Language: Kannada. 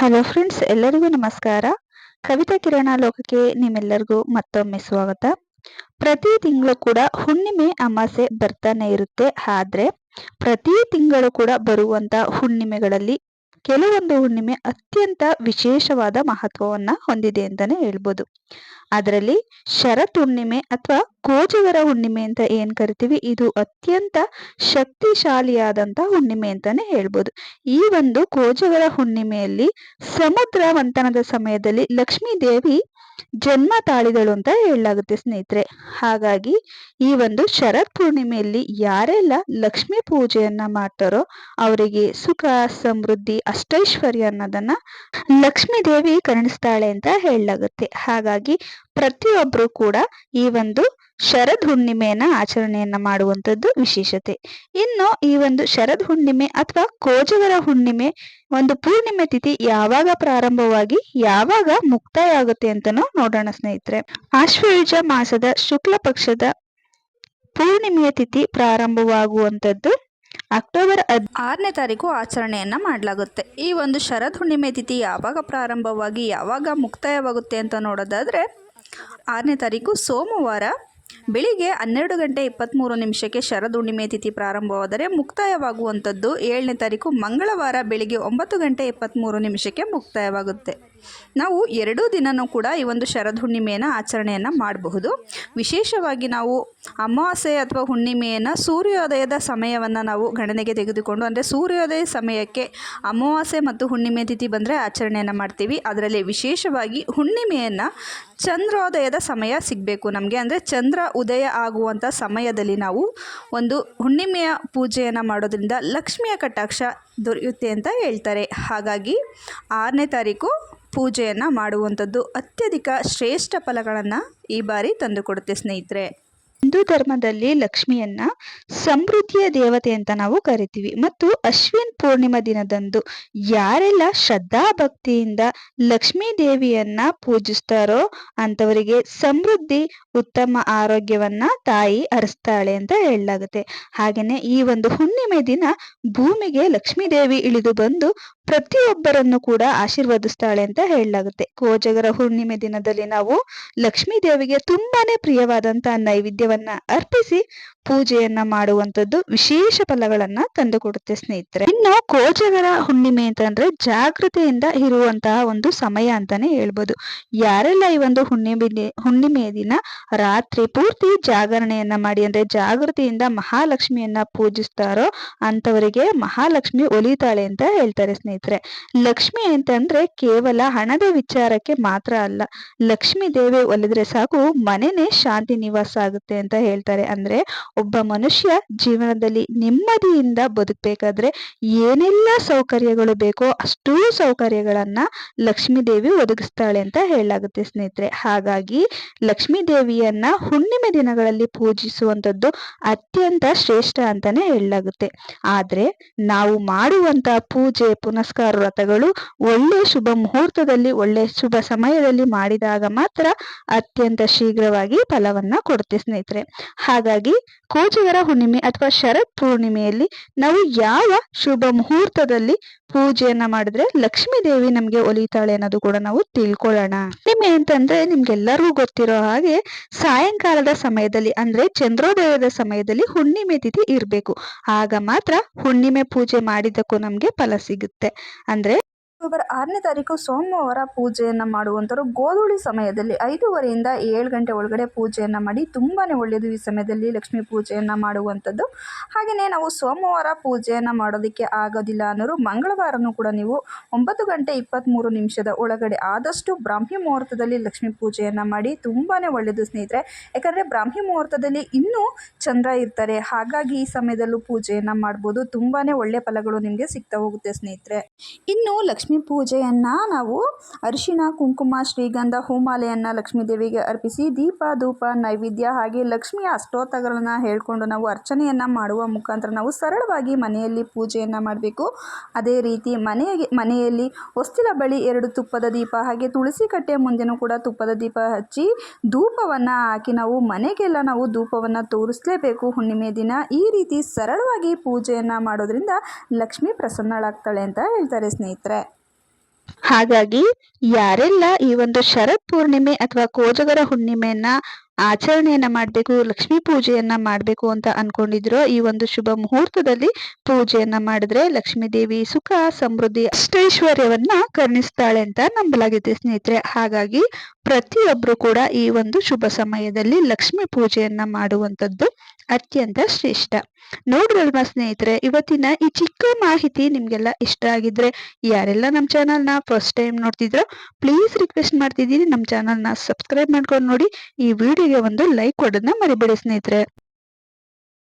ಹಲೋ ಫ್ರೆಂಡ್ಸ್ ಎಲ್ಲರಿಗೂ ನಮಸ್ಕಾರ. ಕವಿತಾ ಕಿರಣ ಲೋಕಕ್ಕೆ ನಿಮ್ಮೆಲ್ಲರಿಗೂ ಮತ್ತೊಮ್ಮೆ ಸ್ವಾಗತ. ಪ್ರತಿ ತಿಂಗಳು ಕೂಡ ಹುಣ್ಣಿಮೆ ಅಮಾಸೆ ಬರ್ತಾನೆ ಇರುತ್ತೆ. ಆದ್ರೆ ಪ್ರತಿ ತಿಂಗಳು ಕೂಡ ಬರುವಂತ ಹುಣ್ಣಿಮೆಗಳಲ್ಲಿ ಕೆಲವೊಂದು ಹುಣ್ಣಿಮೆ ಅತ್ಯಂತ ವಿಶೇಷವಾದ ಮಹತ್ವವನ್ನ ಹೊಂದಿದೆ ಅಂತಾನೆ ಹೇಳ್ಬೋದು. ಅದರಲ್ಲಿ ಶರತ್ ಹುಣ್ಣಿಮೆ ಅಥವಾ ಕೋಜವರ ಹುಣ್ಣಿಮೆ ಅಂತ ಏನು ಕರಿತೀವಿ? ಇದು ಅತ್ಯಂತ ಶಕ್ತಿಶಾಲಿಯಾದಂತ ಹುಣ್ಣಿಮೆ ಅಂತಾನೆ ಹೇಳ್ಬೋದು. ಈ ಒಂದು ಕೋಜವರ ಹುಣ್ಣಿಮೆಯಲ್ಲಿ ಸಮುದ್ರ ಮಂಥನದ ಸಮಯದಲ್ಲಿ ಲಕ್ಷ್ಮೀ ದೇವಿ ಜನ್ಮ ತಾಳಿದಳು ಅಂತ ಹೇಳಲಾಗುತ್ತೆ ಸ್ನೇಹಿತರೆ. ಹಾಗಾಗಿ ಈ ಒಂದು ಶರತ್ ಪೂರ್ಣಿಮೆಯಲ್ಲಿ ಯಾರೆಲ್ಲ ಲಕ್ಷ್ಮೀ ಪೂಜೆಯನ್ನ ಮಾಡ್ತಾರೋ ಅವರಿಗೆ ಸುಖ, ಸಮೃದ್ಧಿ, ಅಷ್ಟೈಶ್ವರ್ಯ ಅನ್ನೋದನ್ನ ಲಕ್ಷ್ಮೀ ದೇವಿ ಕರುಣಿಸ್ತಾಳೆ ಅಂತ ಹೇಳಲಾಗುತ್ತೆ. ಹಾಗಾಗಿ ಪ್ರತಿಯೊಬ್ರು ಕೂಡ ಈ ಒಂದು ಶರದ್ ಹುಣ್ಣಿಮೆಯನ್ನ ಆಚರಣೆಯನ್ನ ಮಾಡುವಂಥದ್ದು ವಿಶೇಷತೆ. ಇನ್ನು ಈ ಒಂದು ಶರದ್ ಹುಣ್ಣಿಮೆ ಅಥವಾ ಕೋಜಗರ ಹುಣ್ಣಿಮೆ ಒಂದು ಪೂರ್ಣಿಮೆ ತಿಥಿ ಯಾವಾಗ ಪ್ರಾರಂಭವಾಗಿ ಯಾವಾಗ ಮುಕ್ತಾಯ ಆಗುತ್ತೆ ಅಂತನೂ ನೋಡೋಣ ಸ್ನೇಹಿತರೆ. ಆಶ್ವಯುಜ ಮಾಸದ ಶುಕ್ಲ ಪಕ್ಷದ ಪೂರ್ಣಿಮೆಯ ತಿಥಿ ಪ್ರಾರಂಭವಾಗುವಂಥದ್ದು ಅಕ್ಟೋಬರ್ ಆರನೇ ತಾರೀಕು ಆಚರಣೆಯನ್ನು ಮಾಡಲಾಗುತ್ತೆ. ಈ ಒಂದು ಶರದ್ ಹುಣ್ಣಿಮೆ ತಿಥಿ ಯಾವಾಗ ಪ್ರಾರಂಭವಾಗಿ ಯಾವಾಗ ಮುಕ್ತಾಯವಾಗುತ್ತೆ ಅಂತ ನೋಡೋದಾದರೆ ಆರನೇ ತಾರೀಕು ಸೋಮವಾರ ಬೆಳಿಗ್ಗೆ ಹನ್ನೆರಡು ಗಂಟೆ ಇಪ್ಪತ್ತ್ಮೂರು ನಿಮಿಷಕ್ಕೆ ಶರದುಣ್ಣಿಮೆ ತಿಥಿ ಪ್ರಾರಂಭವಾದರೆ ಮುಕ್ತಾಯವಾಗುವಂಥದ್ದು ಏಳನೇ ತಾರೀಕು ಮಂಗಳವಾರ ಬೆಳಿಗ್ಗೆ ಒಂಬತ್ತು ಗಂಟೆ ಇಪ್ಪತ್ತ್ಮೂರು ನಿಮಿಷಕ್ಕೆ ಮುಕ್ತಾಯವಾಗುತ್ತೆ. ನಾವು ಎರಡೂ ದಿನವೂ ಕೂಡ ಈ ಒಂದು ಶರದ್ ಹುಣ್ಣಿಮೆಯನ್ನು ಆಚರಣೆಯನ್ನು ಮಾಡಬಹುದು. ವಿಶೇಷವಾಗಿ ನಾವು ಅಮಾವಾಸ್ಯೆ ಅಥವಾ ಹುಣ್ಣಿಮೆಯನ್ನು ಸೂರ್ಯೋದಯದ ಸಮಯವನ್ನು ನಾವು ಗಣನೆಗೆ ತೆಗೆದುಕೊಂಡು, ಅಂದರೆ ಸೂರ್ಯೋದಯ ಸಮಯಕ್ಕೆ ಅಮಾವಾಸ್ಯೆ ಮತ್ತು ಹುಣ್ಣಿಮೆ ತಿಥಿ ಬಂದರೆ ಆಚರಣೆಯನ್ನು ಮಾಡ್ತೀವಿ. ಅದರಲ್ಲಿ ವಿಶೇಷವಾಗಿ ಹುಣ್ಣಿಮೆಯನ್ನು ಚಂದ್ರೋದಯದ ಸಮಯ ಸಿಗಬೇಕು ನಮಗೆ. ಅಂದರೆ ಚಂದ್ರ ಉದಯ ಆಗುವಂಥ ಸಮಯದಲ್ಲಿ ನಾವು ಒಂದು ಹುಣ್ಣಿಮೆಯ ಪೂಜೆಯನ್ನು ಮಾಡೋದ್ರಿಂದ ಲಕ್ಷ್ಮಿಯ ಕಟಾಕ್ಷ ದೊರೆಯುತ್ತೆ ಅಂತ ಹೇಳ್ತಾರೆ. ಹಾಗಾಗಿ ಆರನೇ ತಾರೀಕು ಪೂಜೆಯನ್ನು ಮಾಡುವಂಥದ್ದು ಅತ್ಯಧಿಕ ಶ್ರೇಷ್ಠ ಫಲಗಳನ್ನು ಈ ಬಾರಿ ತಂದುಕೊಡುತ್ತೆ ಸ್ನೇಹಿತರೆ. ಹಿಂದೂ ಧರ್ಮದಲ್ಲಿ ಲಕ್ಷ್ಮಿಯನ್ನ ಸಮೃದ್ಧಿಯ ದೇವತೆ ಅಂತ ನಾವು ಕರಿತೀವಿ. ಮತ್ತು ಅಶ್ವಿನ್ ಪೂರ್ಣಿಮಾ ದಿನದಂದು ಯಾರೆಲ್ಲ ಶ್ರದ್ಧಾ ಭಕ್ತಿಯಿಂದ ಲಕ್ಷ್ಮೀ ದೇವಿಯನ್ನ ಪೂಜಿಸ್ತಾರೋ ಅಂತವರಿಗೆ ಸಮೃದ್ಧಿ, ಉತ್ತಮ ಆರೋಗ್ಯವನ್ನ ತಾಯಿ ಹರಿಸ್ತಾಳೆ ಅಂತ ಹೇಳಲಾಗುತ್ತೆ. ಹಾಗೇನೆ ಈ ಒಂದು ಹುಣ್ಣಿಮೆ ದಿನ ಭೂಮಿಗೆ ಲಕ್ಷ್ಮೀ ದೇವಿ ಇಳಿದು ಬಂದು ಪ್ರತಿಯೊಬ್ಬರನ್ನು ಕೂಡ ಆಶೀರ್ವದಿಸ್ತಾಳೆ ಅಂತ ಹೇಳಲಾಗುತ್ತೆ. ಕೋಜಗರ ಹುಣ್ಣಿಮೆ ದಿನದಲ್ಲಿ ನಾವು ಲಕ್ಷ್ಮೀ ದೇವಿಗೆ ತುಂಬಾನೇ ಪ್ರಿಯವಾದಂತ ನೈವೇದ್ಯವನ್ನ ಅರ್ಪಿಸಿ ಪೂಜೆಯನ್ನ ಮಾಡುವಂತದ್ದು ವಿಶೇಷ ಫಲಗಳನ್ನ ತಂದುಕೊಡುತ್ತೆ ಸ್ನೇಹಿತರೆ. ಇನ್ನು ಕೋಜಗರ ಹುಣ್ಣಿಮೆ ಅಂತಂದ್ರೆ ಜಾಗೃತೆಯಿಂದ ಇರುವಂತಹ ಒಂದು ಸಮಯ ಅಂತಾನೆ ಹೇಳ್ಬೋದು. ಯಾರೆಲ್ಲ ಈ ಒಂದು ಹುಣ್ಣಿಮೆ ಹುಣ್ಣಿಮೆಯ ದಿನ ರಾತ್ರಿ ಪೂರ್ತಿ ಜಾಗರಣೆಯನ್ನ ಮಾಡಿ ಅಂದ್ರೆ ಜಾಗೃತಿಯಿಂದ ಮಹಾಲಕ್ಷ್ಮಿಯನ್ನ ಪೂಜಿಸ್ತಾರೋ ಅಂತವರಿಗೆ ಮಹಾಲಕ್ಷ್ಮಿ ಒಲಿತಾಳೆ ಅಂತ ಹೇಳ್ತಾರೆ ಸ್ನೇಹಿತರೆ. ಲಕ್ಷ್ಮಿ ಅಂತಂದ್ರೆ ಕೇವಲ ಹಣದ ವಿಚಾರಕ್ಕೆ ಮಾತ್ರ ಅಲ್ಲ, ಲಕ್ಷ್ಮಿ ದೇವಿ ಒಲಿದ್ರೆ ಸಾಕು ಮನೆನೇ ಶಾಂತಿ ನಿವಾಸ ಆಗುತ್ತೆ ಅಂತ ಹೇಳ್ತಾರೆ. ಅಂದ್ರೆ ಒಬ್ಬ ಮನುಷ್ಯ ಜೀವನದಲ್ಲಿ ನೆಮ್ಮದಿಯಿಂದ ಬದುಕಬೇಕಾದ್ರೆ ಏನೆಲ್ಲ ಸೌಕರ್ಯಗಳು ಬೇಕೋ ಅಷ್ಟೂ ಸೌಕರ್ಯಗಳನ್ನ ಲಕ್ಷ್ಮೀ ದೇವಿ ಒದಗಿಸ್ತಾಳೆ ಅಂತ ಹೇಳಲಾಗುತ್ತೆ ಸ್ನೇಹಿತರೆ. ಹಾಗಾಗಿ ಲಕ್ಷ್ಮೀ ದೇವಿಯನ್ನ ಹುಣ್ಣಿಮೆ ದಿನಗಳಲ್ಲಿ ಪೂಜಿಸುವಂತದ್ದು ಅತ್ಯಂತ ಶ್ರೇಷ್ಠ ಅಂತಾನೆ ಹೇಳಲಾಗುತ್ತೆ. ಆದ್ರೆ ನಾವು ಮಾಡುವಂತ ಪೂಜೆ, ಪುನಸ್ಕಾರ ವ್ರತಗಳು ಒಳ್ಳೆ ಶುಭ ಮುಹೂರ್ತದಲ್ಲಿ, ಒಳ್ಳೆ ಶುಭ ಸಮಯದಲ್ಲಿ ಮಾಡಿದಾಗ ಮಾತ್ರ ಅತ್ಯಂತ ಶೀಘ್ರವಾಗಿ ಫಲವನ್ನ ಕೊಡುತ್ತೆ ಸ್ನೇಹಿತರೆ. ಹಾಗಾಗಿ ಕೋಜಗರ ಹುಣ್ಣಿಮೆ ಅಥವಾ ಶರತ್ ಪೂರ್ಣಿಮೆಯಲ್ಲಿ ನಾವು ಯಾವ ಶುಭ ಮುಹೂರ್ತದಲ್ಲಿ ಪೂಜೆಯನ್ನ ಮಾಡಿದ್ರೆ ಲಕ್ಷ್ಮೀ ದೇವಿ ನಮ್ಗೆ ಒಲಿತಾಳೆ ಅನ್ನೋದು ಕೂಡ ನಾವು ತಿಳ್ಕೊಳ್ಳೋಣ. ಹುಣ್ಣಿಮೆ ಅಂತಂದ್ರೆ ನಿಮ್ಗೆಲ್ಲರಿಗೂ ಗೊತ್ತಿರೋ ಹಾಗೆ ಸಾಯಂಕಾಲದ ಸಮಯದಲ್ಲಿ ಅಂದ್ರೆ ಚಂದ್ರೋದಯದ ಸಮಯದಲ್ಲಿ ಹುಣ್ಣಿಮೆ ತಿಥಿ ಇರ್ಬೇಕು. ಆಗ ಮಾತ್ರ ಹುಣ್ಣಿಮೆ ಪೂಜೆ ಮಾಡಿದ್ದಕ್ಕೂ ನಮ್ಗೆ ಫಲ ಸಿಗುತ್ತೆ. ಅಂದ್ರೆ ಅಕ್ಟೋಬರ್ ಆರನೇ ತಾರೀಕು ಸೋಮವಾರ ಪೂಜೆಯನ್ನು ಮಾಡುವಂಥವ್ರು ಗೋಧೂಳಿ ಸಮಯದಲ್ಲಿ ಐದೂವರೆಯಿಂದ ಏಳು ಗಂಟೆ ಒಳಗಡೆ ಪೂಜೆಯನ್ನು ಮಾಡಿ ತುಂಬಾ ಒಳ್ಳೆಯದು ಈ ಸಮಯದಲ್ಲಿ ಲಕ್ಷ್ಮೀ ಪೂಜೆಯನ್ನು ಮಾಡುವಂಥದ್ದು ಹಾಗೆಯೇ ನಾವು ಸೋಮವಾರ ಪೂಜೆಯನ್ನು ಮಾಡೋದಕ್ಕೆ ಆಗೋದಿಲ್ಲ ಅನ್ನೋರು ಮಂಗಳವಾರನೂ ಕೂಡ ನೀವು ಒಂಬತ್ತು ಗಂಟೆ ಇಪ್ಪತ್ತ್ಮೂರು ನಿಮಿಷದ ಒಳಗಡೆ ಆದಷ್ಟು ಬ್ರಾಹ್ಮಿ ಮುಹೂರ್ತದಲ್ಲಿ ಲಕ್ಷ್ಮೀ ಪೂಜೆಯನ್ನು ಮಾಡಿ ತುಂಬಾ ಒಳ್ಳೆಯದು ಸ್ನೇಹಿತರೆ. ಯಾಕಂದರೆ ಬ್ರಾಹ್ಮಿ ಮುಹೂರ್ತದಲ್ಲಿ ಇನ್ನೂ ಚಂದ್ರ ಇರ್ತಾರೆ. ಹಾಗಾಗಿ ಈ ಸಮಯದಲ್ಲೂ ಪೂಜೆಯನ್ನು ಮಾಡ್ಬೋದು. ತುಂಬಾ ಒಳ್ಳೆಯ ಫಲಗಳು ನಿಮಗೆ ಸಿಗ್ತಾ ಹೋಗುತ್ತೆ ಸ್ನೇಹಿತರೆ. ಇನ್ನು ಲಕ್ಷ್ಮೀ ಲಕ್ಷ್ಮೀ ಪೂಜೆಯನ್ನು ನಾವು ಅರಿಶಿಣ, ಕುಂಕುಮ, ಶ್ರೀಗಂಧ, ಹೂಮಾಲೆಯನ್ನು ಲಕ್ಷ್ಮೀ ದೇವಿಗೆ ಅರ್ಪಿಸಿ ದೀಪ, ಧೂಪ, ನೈವೇದ್ಯ ಹಾಗೆ ಲಕ್ಷ್ಮಿಯ ಅಷ್ಟೋತ್ತಗಳನ್ನು ಹೇಳಿಕೊಂಡು ನಾವು ಅರ್ಚನೆಯನ್ನು ಮಾಡುವ ಮುಖಾಂತರ ನಾವು ಸರಳವಾಗಿ ಮನೆಯಲ್ಲಿ ಪೂಜೆಯನ್ನು ಮಾಡಬೇಕು. ಅದೇ ರೀತಿ ಮನೆಗೆ, ಮನೆಯಲ್ಲಿ ಹೊಸ್ತಿಲ ಬಳಿ ಎರಡು ತುಪ್ಪದ ದೀಪ ಹಾಗೆ ತುಳಸಿ ಕಟ್ಟೆ ಮುಂದೆನೂ ಕೂಡ ತುಪ್ಪದ ದೀಪ ಹಚ್ಚಿ ಧೂಪವನ್ನು ಹಾಕಿ ನಾವು ಮನೆಗೆಲ್ಲ ನಾವು ಧೂಪವನ್ನು ತೋರಿಸಲೇಬೇಕು. ಹುಣ್ಣಿಮೆ ದಿನ ಈ ರೀತಿ ಸರಳವಾಗಿ ಪೂಜೆಯನ್ನು ಮಾಡೋದ್ರಿಂದ ಲಕ್ಷ್ಮಿ ಪ್ರಸನ್ನಳಾಗ್ತಾಳೆ ಅಂತ ಹೇಳ್ತಾರೆ ಸ್ನೇಹಿತರೆ. ಹಾಗಾಗಿ ಯಾರೆಲ್ಲ ಈ ಒಂದು ಶರತ್ ಪೂರ್ಣಿಮೆ ಅಥವಾ ಕೋಜಗರ ಹುಣ್ಣಿಮೆಯನ್ನ ಆಚರಣೆಯನ್ನ ಮಾಡ್ಬೇಕು, ಲಕ್ಷ್ಮೀ ಪೂಜೆಯನ್ನ ಮಾಡ್ಬೇಕು ಅಂತ ಅನ್ಕೊಂಡಿದ್ರೋ ಈ ಒಂದು ಶುಭ ಮುಹೂರ್ತದಲ್ಲಿ ಪೂಜೆಯನ್ನ ಮಾಡಿದ್ರೆ ಲಕ್ಷ್ಮೀ ದೇವಿ ಸುಖ, ಸಮೃದ್ಧಿ, ಅಷ್ಟೈಶ್ವರ್ಯವನ್ನ ಕರ್ಣಿಸ್ತಾಳೆ ಅಂತ ನಂಬಲಾಗಿದೆ ಸ್ನೇಹಿತರೆ. ಹಾಗಾಗಿ ಪ್ರತಿಯೊಬ್ರು ಕೂಡ ಈ ಒಂದು ಶುಭ ಸಮಯದಲ್ಲಿ ಲಕ್ಷ್ಮೀ ಪೂಜೆಯನ್ನ ಮಾಡುವಂತದ್ದು ಅತ್ಯಂತ ಶ್ರೇಷ್ಠ. ನೋಡ್ರಲ್ವಾ ಸ್ನೇಹಿತರೆ, ಇವತ್ತಿನ ಈ ಚಿಕ್ಕ ಮಾಹಿತಿ ನಿಮಗೆಲ್ಲ ಇಷ್ಟ ಆಗಿದ್ರೆ ಯಾರೆಲ್ಲ ನಮ್ಮ ಚಾನಲ್ನ ಫಸ್ಟ್ ಟೈಮ್ ನೋಡ್ತಿದ್ರೋ ಪ್ಲೀಸ್ ರಿಕ್ವೆಸ್ಟ್ ಮಾಡ್ತಿದ್ದೀನಿ. ನಮ್ಮ ಚಾನಲ್ನ ಸಬ್ಸ್ಕ್ರೈಬ್ ಮಾಡ್ಕೊಂಡು ನೋಡಿ. ಈ ವಿಡಿಯೋಗೆ ಒಂದು ಲೈಕ್ ಕೊಡೋದನ್ನ ಮರಿಬೇಡಿ ಸ್ನೇಹಿತರೆ.